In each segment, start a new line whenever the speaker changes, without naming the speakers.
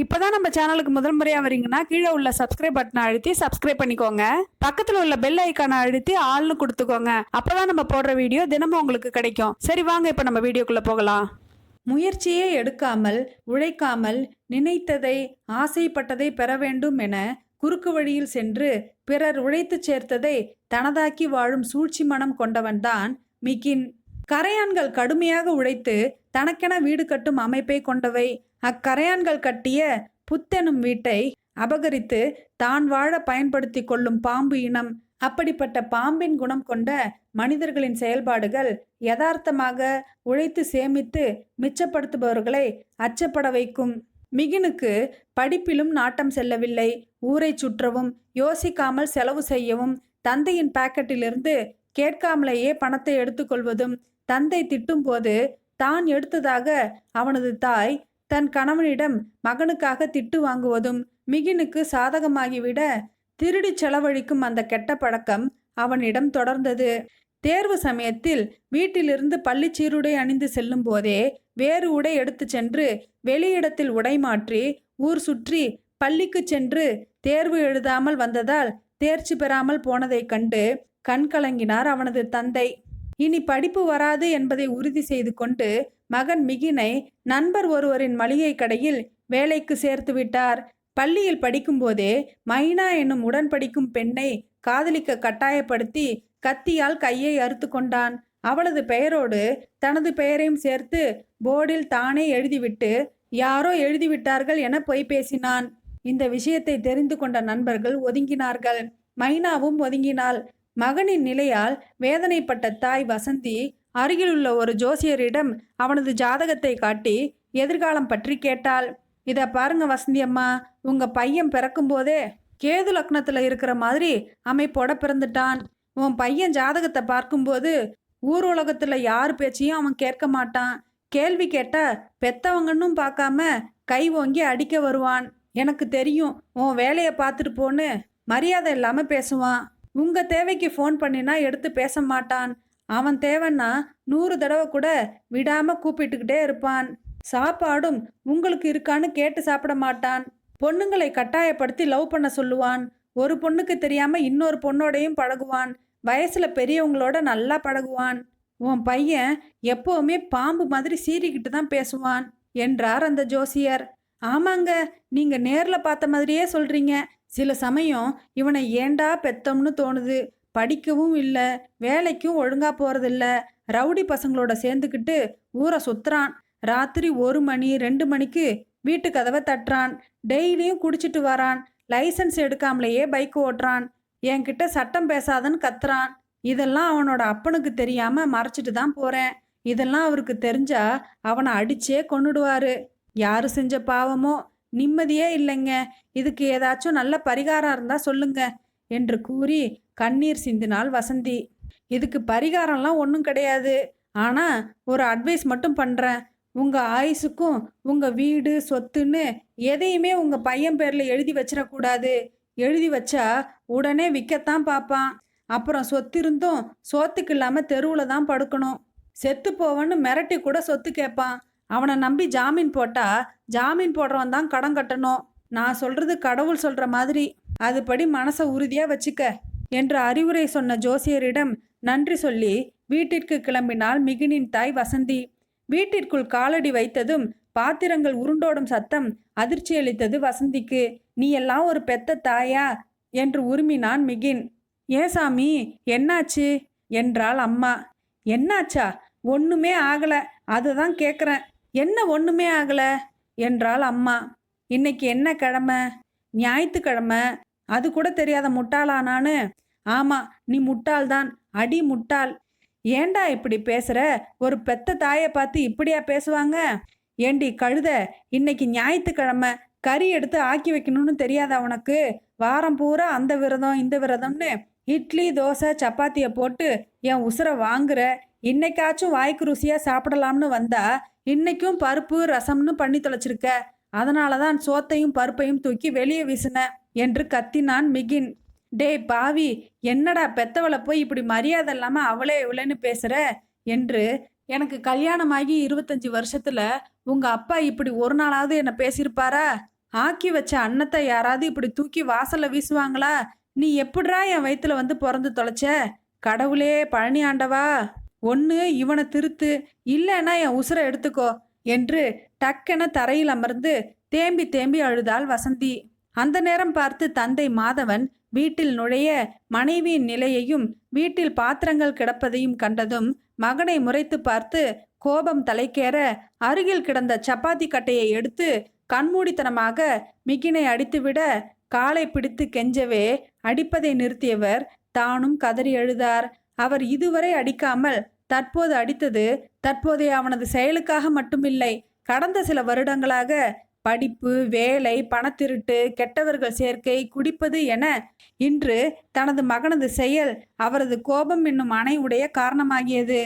இப்போதான் நம்ம சேனலுக்கு முதல் முறையாக வரீங்கன்னா கீழே உள்ள சப்ஸ்கிரைப் பட்டனை அழுத்தி சப்ஸ்கிரைப் பண்ணிக்கோங்க. பக்கத்தில் உள்ள பெல் ஐக்கானை அழுத்தி ஆள்னு கொடுத்துக்கோங்க. அப்போதான் நம்ம போடுற வீடியோ தினமும் உங்களுக்கு கிடைக்கும். சரி வாங்க இப்போ நம்ம வீடியோக்குள்ளே போகலாம். முயற்சியே எடுக்காமல் உழைக்காமல் நினைத்ததை ஆசைப்பட்டதை பெற வேண்டும் என குறுக்கு வழியில் சென்று பிறர் உழைத்து சேர்த்ததை தனதாக்கி வாழும் சூழ்ச்சி மனம் கொண்டவன்தான் மிகின். கரையான்கள் கடுமையாக உழைத்து தனக்கென வீடு கட்டும் அமைப்பை கொண்டவை அக்கரையான்கள் கட்டிய புத்தெனும் வீட்டை அபகரித்து தான் வாழ பயன்படுத்தி கொள்ளும் பாம்பு இனம். அப்படிப்பட்ட பாம்பின் குணம் கொண்ட மனிதர்களின் செயல்பாடுகள் யதார்த்தமாக உழைத்து சேமித்து மிச்சப்படுத்துபவர்களை அச்சப்பட வைக்கும். மிகினுக்கு படிப்பிலும் நாட்டம் செல்லவில்லை. ஊரை சுற்றவும் யோசிக்காமல் செலவு செய்யவும் தந்தையின் பாக்கெட்டிலிருந்து கேட்காமலேயே பணத்தை எடுத்துக்கொள்வதும் தந்தை திட்டும்போது தான் எடுத்ததாக அவனது தாய் தன் கணவனிடம் மகனுக்காக திட்டு வாங்குவதும் மிகினுக்கு சாதகமாகிவிட திருடி செலவழிக்கும் அந்த கெட்ட பழக்கம் அவனிடம் தொடர்ந்தது. தேர்வு சமயத்தில் வீட்டிலிருந்து பள்ளி சீருடை அணிந்து செல்லும் போதே வேறு உடை எடுத்து சென்று வெளியிடத்தில் உடை மாற்றி ஊர் சுற்றி பள்ளிக்கு சென்று தேர்வு எழுதாமல் வந்ததால் தேர்ச்சி பெறாமல் போனதைக் கண்டு கண் கலங்கினார் அவனது தந்தை. இனி படிப்பு வராது என்பதை உறுதி செய்து கொண்டு மகன் மிகினை நண்பர் ஒருவரின் மளிகை கடையில் வேலைக்கு சேர்த்து விட்டார். பள்ளியில் படிக்கும்போதே மைனா என்னும் உடன் படிக்கும் பெண்ணை காதலிக்க கட்டாயப்படுத்தி கத்தியால் கையை அறுத்து கொண்டான். அவளது பெயரோடு தனது பெயரையும் சேர்த்து போர்டில் தானே எழுதிவிட்டு யாரோ எழுதிவிட்டார்கள் என பொய் பேசினான். இந்த விஷயத்தை தெரிந்து கொண்ட நண்பர்கள் ஒதுங்கினார்கள். மைனாவும் ஒதுங்கினாள். மகனின் நிலையால் வேதனைப்பட்ட தாய் வசந்தி அருகிலுள்ள ஒரு ஜோசியரிடம் அவனது ஜாதகத்தை காட்டி எதிர்காலம் பற்றி கேட்டாள். இதை பாருங்க வசந்தி அம்மா உங்க பையன் பிறக்கும்போதே கேது லக்னத்துல இருக்கிற மாதிரி அமைப்போட பிறந்துட்டான். உன் பையன் ஜாதகத்தை பார்க்கும்போது ஊர் உலகத்துல யார் பேச்சையும் அவன் கேட்க மாட்டான். கேள்வி கேட்டா பெத்தவங்கன்னும் பார்க்காம கை ஓங்கி அடிக்க வருவான். எனக்கு தெரியும் உன் வேலையை பார்த்துட்டு போன்னு மரியாதை இல்லாம பேசுவான். உங்கள் தேவைக்கு ஃபோன் பண்ணினா எடுத்து பேச மாட்டான். அவன் தேவைன்னா நூறு தடவை கூட விடாமல் கூப்பிட்டுக்கிட்டே இருப்பான். சாப்பாடும் உங்களுக்கு இருக்கான்னு கேட்டு சாப்பிட மாட்டான். பொண்ணுங்களை கட்டாயப்படுத்தி லவ் பண்ண சொல்லுவான். ஒரு பொண்ணுக்கு தெரியாமல் இன்னொரு பொண்ணோடையும் பழகுவான். வயசில் பெரியவங்களோட நல்லா பழகுவான். உன் பையன் எப்போவுமே பாம்பு மாதிரி சீறிக்கிட்டு தான் பேசுவான் என்றார் அந்த ஜோசியர். ஆமாங்க நீங்க நேர்ல பார்த்த மாதிரியே சொல்றீங்க. சில சமயம் இவனை ஏண்டா பெத்தோம்னு தோணுது. படிக்கவும் இல்லை வேலைக்கும் ஒழுங்கா போறதில்ல. ரவுடி பசங்களோட சேர்ந்துக்கிட்டு ஊரை சுத்துறான். ராத்திரி ஒரு மணி ரெண்டு மணிக்கு வீட்டு கதவை தட்டுறான். டெய்லியும் குடிச்சிட்டு வரான். லைசன்ஸ் எடுக்காமலேயே பைக் ஓட்டுறான். என்கிட்ட சட்டம் பேசாதன்னு கத்துறான். இதெல்லாம் அவனோட அப்பனுக்கு தெரியாம மறைச்சிட்டு தான் போறேன். இதெல்லாம் அவருக்கு தெரிஞ்சா அவனை அடிச்சே கொண்டுடுவாரு யாரு செஞ்ச பாவமோ நிம்மதியே இல்லைங்க. இதுக்கு ஏதாச்சும் நல்ல பரிகாரம் இருந்தா சொல்லுங்க என்று கூறி கண்ணீர் சிந்தினாள் வசந்தி. இதுக்கு பரிகாரம்லாம் ஒன்றும் கிடையாது. ஆனால் ஒரு அட்வைஸ் மட்டும் பண்ணுறேன் உங்கள் ஆயுசுக்கும் உங்கள் வீடு சொத்துன்னு எதையுமே உங்கள் பையன் பேரில் எழுதி வச்சிடக்கூடாது எழுதி வச்சா உடனே விற்கத்தான் பார்ப்பான் அப்புறம் சொத்து இருந்தும் சோத்துக்கு இல்லாமல் தெருவில் தான் படுக்கணும். செத்து போவன்னு மிரட்டி கூட சொத்து கேட்பான் அவனை நம்பி ஜாமீன் போட்டா ஜாமீன் போடுறவன் தான் கடன் கட்டணும். நான் சொல்றது கடவுள் சொல்ற மாதிரி. அதுபடி மனசை உறுதியாக வச்சுக்க என்று அறிவுரை சொன்ன ஜோசியரிடம் நன்றி சொல்லி வீட்டிற்கு கிளம்பினாள் மிகினின் தாய் வசந்தி. வீட்டிற்குள் காலடி வைத்ததும் பாத்திரங்கள் உருண்டோடும் சத்தம் அதிர்ச்சியளித்தது வசந்திக்கு. நீ எல்லாம் ஒரு பெத்த தாயா? என்று உருமினான் மிகின். ஏன் சாமி என்னாச்சு? என்றாள் அம்மா. என்னாச்சா? ஒண்ணுமே ஆகல. அதுதான் கேட்குறேன் என்ன ஒண்ணுமே ஆகல என்றாள் அம்மா. இன்னைக்கு என்ன கிழமை? ஞாயிற்றுக்கிழமை. அது கூட தெரியாத முட்டாளானான்னு. ஆமா நீ முட்டாள்தான் அடி முட்டாள். ஏண்டா இப்படி பேசுற? ஒரு பெத்த தாயை பார்த்து இப்படியா பேசுவாங்க? ஏண்டி கழுத இன்னைக்கு ஞாயிற்றுக்கிழமை. கறி எடுத்து ஆக்கி வைக்கணும்னு தெரியாதா உனக்கு? வாரம் பூரா அந்த விரதம் இந்த விரதம்னு. இட்லி தோசை சப்பாத்தியை போட்டு என் உசுரை வாங்குற. இன்னைக்காச்சும் வாய்க்கு ருசியாக சாப்பிடலாம்னு வந்தா இன்னைக்கும் பருப்பு ரசம்னு பண்ணி தொலைச்சிருக்க. அதனால தான் சோத்தையும் பருப்பையும் தூக்கி வெளியே வீசின என்று கத்தினான் மிகின். டேய் பாவி என்னடா பெத்தவளை போய் இப்படி மரியாதை இல்லாமல் அவளே இவளேன்னு பேசுகிற என்று எனக்கு கல்யாணமாகி இருபத்தஞ்சி வருஷத்தில் உங்கள் அப்பா இப்படி ஒரு நாளாவது என்னை பேசியிருப்பாரா? ஆக்கி வச்ச அன்னத்தை யாராவது இப்படி தூக்கி வாசலில் வீசுவாங்களா? நீ எப்படிரா என் வயிற்றுல வந்து பிறந்து தொலைச்ச? கடவுளே பழனி ஆண்டவா! ஒன்று இவனை திருத்து இல்லைன்னா என் உசுரை எடுத்துக்கோ என்று டக்கென தரையில் அமர்ந்து தேம்பி தேம்பி அழுதாள் வசந்தி. அந்த நேரம் பார்த்து தந்தை மாதவன் வீட்டில் நுழைய மனைவியின் நிலையையும் வீட்டில் பாத்திரங்கள் கிடப்பதையும் கண்டதும் மகனை முறைத்து பார்த்து கோபம் தலைக்கேற அருகில் கிடந்த சப்பாத்தி கட்டையை எடுத்து கண்மூடித்தனமாக மிகினை அடித்துவிட காலை பிடித்து கெஞ்சவே அடிப்பதை நிறுத்தியவர் தானும் கதறி அழுதார். அவர் இதுவரை அடிக்காமல் தற்போது அடித்தது தற்போதைய அவனது செயலுக்காக மட்டுமில்லை. கடந்த சில வருடங்களாக படிப்பு வேலை பணத்திருட்டு கெட்டவர்கள் சேர்க்கை குடிப்பது என இன்று தனது மகனது செயல் அவரது கோபம் என்னும் அணை உடைய காரணமாகியது.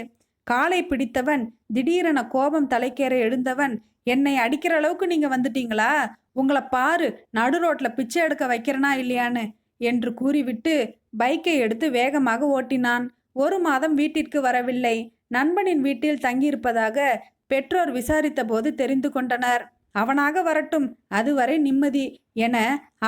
காலை பிடித்தவன் திடீரென கோபம் தலைக்கேற எழுந்தவன் என்னை அடிக்கிற அளவுக்கு நீங்க வந்துட்டீங்களா? உங்களை பாரு நடு ரோட்ல பிச்சை எடுக்க வைக்கிறனா இல்லையான்னு? என்று கூறிவிட்டு பைக்கை எடுத்து வேகமாக ஓட்டினான். ஒரு மாதம் வீட்டிற்கு வரவில்லை. நண்பனின் வீட்டில் தங்கியிருப்பதாக பெற்றோர் விசாரித்தபோது தெரிந்து கொண்டனர். அவனாக வரட்டும் அதுவரை நிம்மதி என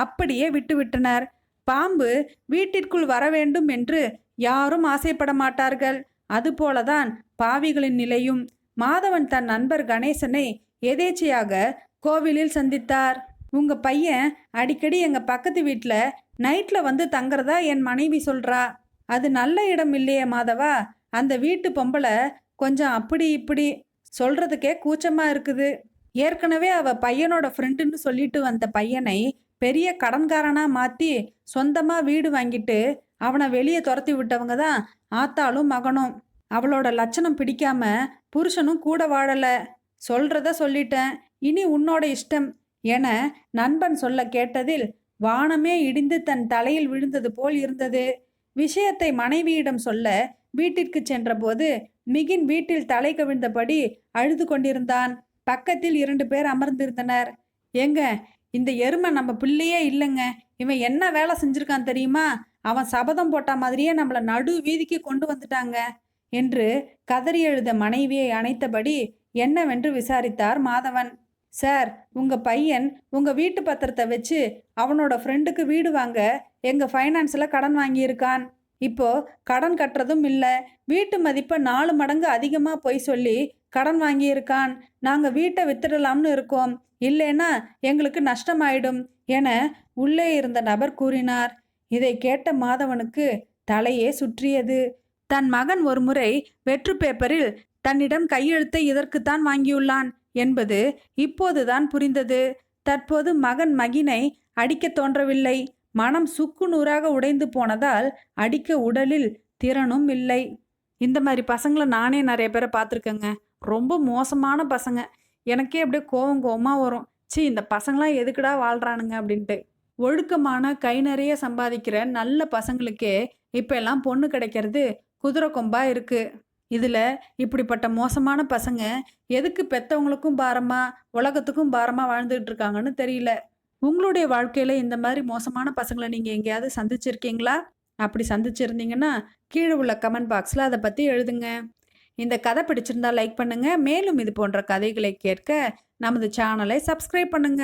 அப்படியே விட்டுவிட்டனர். பாம்பு வீட்டிற்குள் வர வேண்டும் என்று யாரும் ஆசைப்பட மாட்டார்கள். அதுபோலதான் பாவிகளின் நிலையும். மாதவன் தன் நண்பர் கணேசனை எதேச்சையாக கோவிலில் சந்தித்தார். உங்க பையன் அடிக்கடி எங்க பக்கத்து வீட்டில் நைட்ல வந்து தங்குறதா என் மனைவி சொல்றா. அது நல்ல இடம் இல்லையே மாதவா? அந்த வீட்டு பொம்பளை கொஞ்சம் அப்படி இப்படி சொல்றதுக்கே கூச்சமா இருக்குது. ஏற்கனவே அவ பையனோட ஃப்ரெண்டுன்னு சொல்லிட்டு வந்த பையனை பெரிய கடன்காரனா மாத்தி சொந்தமா வீடு வாங்கிட்டு அவனை வெளியே துரத்தி விட்டவங்க தான் ஆத்தாளும் மகனும். அவளோட லட்சணம் பிடிக்காம புருஷனும் கூட வாழல. சொல்றத சொல்லிட்டேன். இனி உன்னோட இஷ்டம் என நண்பன் சொல்ல கேட்டதில் வானமே இடிந்து தன் தலையில் விழுந்தது போல் இருந்தது. விஷயத்தை மனைவியிடம் சொல்ல வீட்டிற்கு சென்றபோது மிகின் வீட்டில் தலை கவிழ்ந்தபடி அழுது கொண்டிருந்தான். பக்கத்தில் இரண்டு பேர் அமர்ந்திருந்தனர். ஏங்க இந்த எருமை நம்ம பிள்ளையே இல்லைங்க. இவன் என்ன வேலை செஞ்சிருக்கான் தெரியுமா? அவன் சபதம் போட்ட மாதிரியே நம்மளை நடு வீதிக்கு கொண்டு வந்துட்டாங்க என்று கதறி எழுத மனைவியை அணைத்தபடி என்னவென்று விசாரித்தார் மாதவன். சார் உங்க பையன் உங்க வீட்டு பத்திரத்தை வச்சு அவனோட ஃப்ரெண்டுக்கு வீடு வாங்க எங்கள் ஃபைனான்ஸில் கடன் வாங்கியிருக்கான். இப்போ கடன் கட்டுறதும் இல்லை. வீட்டு மதிப்பை நாலு மடங்கு அதிகமாக போய் சொல்லி கடன் வாங்கியிருக்கான். நாங்கள் வீட்டை வித்துடலாம்னு இருக்கோம். இல்லைன்னா எங்களுக்கு நஷ்டமாயிடும் என உள்ளே இருந்த நபர் கூறினார். இதை கேட்ட மாதவனுக்கு தலையே சுற்றியது. தன் மகன் ஒருமுறை வெற்று பேப்பரில் தன்னிடம் கையெழுத்தை இதற்குத்தான் வாங்கியுள்ளான் என்பது இப்போதுதான் புரிந்தது. தற்போது மகன் மகினை அடிக்கத் தோன்றவில்லை. மனம் சுக்கு நூறாக உடைந்து போனதால் அடிக்க உடலில் திறனும் இல்லை. இந்த மாதிரி பசங்களை நானே நிறைய பேரை பார்த்துருக்கேங்க. ரொம்ப மோசமான பசங்க. எனக்கே அப்படியே கோவம் கோவமாக வரும். சி இந்த பசங்களாம் எதுக்குடா வாழ்கிறானுங்க அப்படின்ட்டு. ஒழுக்கமான கை நிறைய சம்பாதிக்கிற நல்ல பசங்களுக்கே இப்போ எல்லாம் பொண்ணு கிடைக்கிறது குதிரை கொம்பாக இருக்குது இதில் இப்படிப்பட்ட மோசமான பசங்க எதுக்கு பெத்தவங்களுக்கும் பாரமாக உலகத்துக்கும் பாரமாக வாழ்ந்துட்டு இருக்காங்கன்னு தெரியல. உங்களுடைய வாழ்க்கையில் இந்த மாதிரி மோசமான பசங்களை நீங்கள் எங்கேயாவது சந்திச்சிருக்கீங்களா? அப்படி சந்திச்சிருந்தீங்கன்னா கீழே உள்ள கமெண்ட் பாக்ஸில் அதை பற்றி எழுதுங்க. இந்த கதை பிடிச்சிருந்தா லைக் பண்ணுங்க. மேலும் இது போன்ற கதைகளை கேட்க நமது சேனலை சப்ஸ்கிரைப் பண்ணுங்க.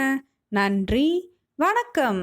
நன்றி. வணக்கம்.